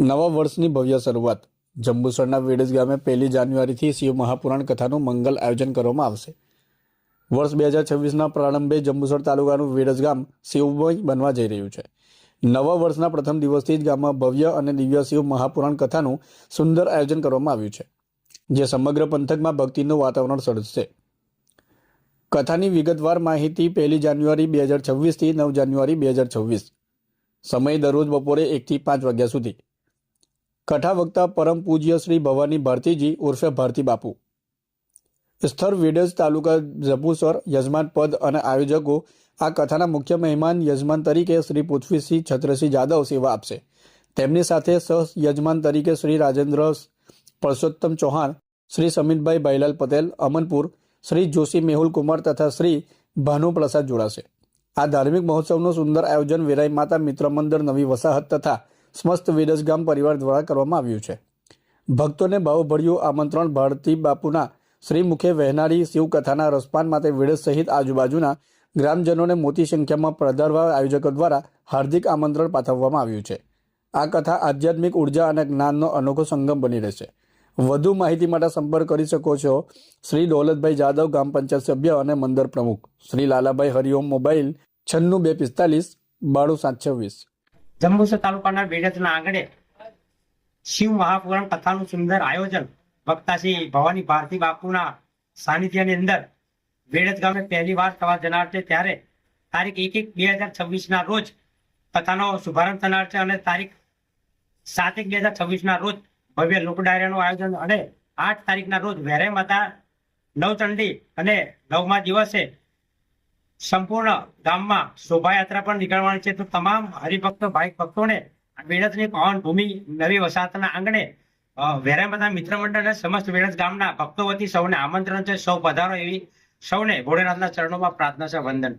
નવા વર્ષની ભવ્ય શરૂઆત. જંબુસરના વેડજ ગામે પહેલી જાન્યુઆરીથી શિવ મહાપુરાણ કથાનું મંગલ આયોજન કરવામાં આવશે. વર્ષ બે હજાર છવ્વીસના પ્રારંભે જંબુસર તાલુકાનું વેડજ ગામ શિવમય બનવા જઈ રહ્યું છે. નવા વર્ષના પ્રથમ દિવસથી જ ગામમાં ભવ્ય અને દિવ્ય શિવ મહાપુરાણ કથાનું સુંદર આયોજન કરવામાં આવ્યું છે, જે સમગ્ર પંથકમાં ભક્તિનું વાતાવરણ સર્જશે. કથાની વિગતવાર માહિતી પહેલી જાન્યુઆરી બે હજાર છવ્વીસથી નવ જાન્યુઆરી બે હજાર છવ્વીસ. સમય દરરોજ બપોરે એકથી પાંચ વાગ્યા સુધી. કથા વક્તા પરમ પૂજ્ય શ્રી ભવાની ભારતીજી ઉર્ફે ભારતી બાપુ. સ્થળ વેડજ તાલુકા જબુસર યજમાન પદ અને આયોજકો આ કથાના મુખ્ય મહેમાન યજમાન તરીકે શ્રી પૃથ્વીસિંહ છત્રસિંહ જાદવ સેવા આપશે. તેમની સાથે સહ યજમાન તરીકે શ્રી રાજેન્દ્ર પરસોત્તમ ચૌહાણ, શ્રી સમિતભાઈ ભાઈલાલ પટેલ, અમનપુર, શ્રી જોશી મેહુલ કુમાર તથા શ્રી ભાનુપ્રસાદ જોડાશે. આ ધાર્મિક મહોત્સવનું સુંદર આયોજન વેરાઈ માતા મિત્ર મંદિર નવી વસાહત તથા સમસ્ત વેડજ ગામ પરિવાર દ્વારા કરવામાં આવ્યું છે. ભક્તોને ભાવભર્યું આમંત્રણ ભારતી બાપુના શ્રીમુખે વહેનારી શિવકથાના રસપાન માટે વેડજ સહિત આજુબાજુના ગ્રામજનોને મોટી સંખ્યામાં પધારવા આયોજકો દ્વારા હાર્દિક આમંત્રણ પાઠવવામાં આવ્યું છે. આ કથા આધ્યાત્મિક ઊર્જા અને જ્ઞાનનો અનોખો સંગમ બની રહેશે. વધુ માહિતી માટે સંપર્ક કરી શકો છો શ્રી દૌલતભાઈ જાદવ ગામ પંચાયત સભ્ય અને મંદિર પ્રમુખ. શ્રી લાલાભાઈ હરિઓમ મોબાઈલ છન્નું બે પિસ્તાલીસ બાણું સાત છવ્વીસ. જંબુસર તાલુકાના બેડજના આંગણે શિવ મહાપુરાણ કથાનું સુંદર આયોજન વક્તા ભવાની ભારતી બાપુના સાનિધ્યની અંદર બેડજ ગામે પહેલી વાર થવા જનાર છે. ત્યારે તારીખ એક એક બે હજાર છવ્વીસ ના રોજ કથાનો શુભારંભ થનાર છે અને તારીખ સાત એક બે હજાર છવ્વીસ ના રોજ ભવ્ય લોક ડાયરાનું આયોજન અને આઠ તારીખના રોજ વેરે માતા નવચંડી અને નવમા દિવસે સંપૂર્ણ ગામમાં શોભાયાત્રા પણ નીકળવાની છે. તો તમામ હરિભક્તો, ભાઈ ભક્તોને વેળતની પવન ભૂમિ નવી વસાહતના આંગણે વેરામતા મિત્ર મંડળ અને સમસ્ત વેળત ગામના ભક્તો વતી સૌને આમંત્રણ છે. સૌ પધારો એવી સૌને ભોળેનાથના ચરણોમાં પ્રાર્થના છે, વંદન.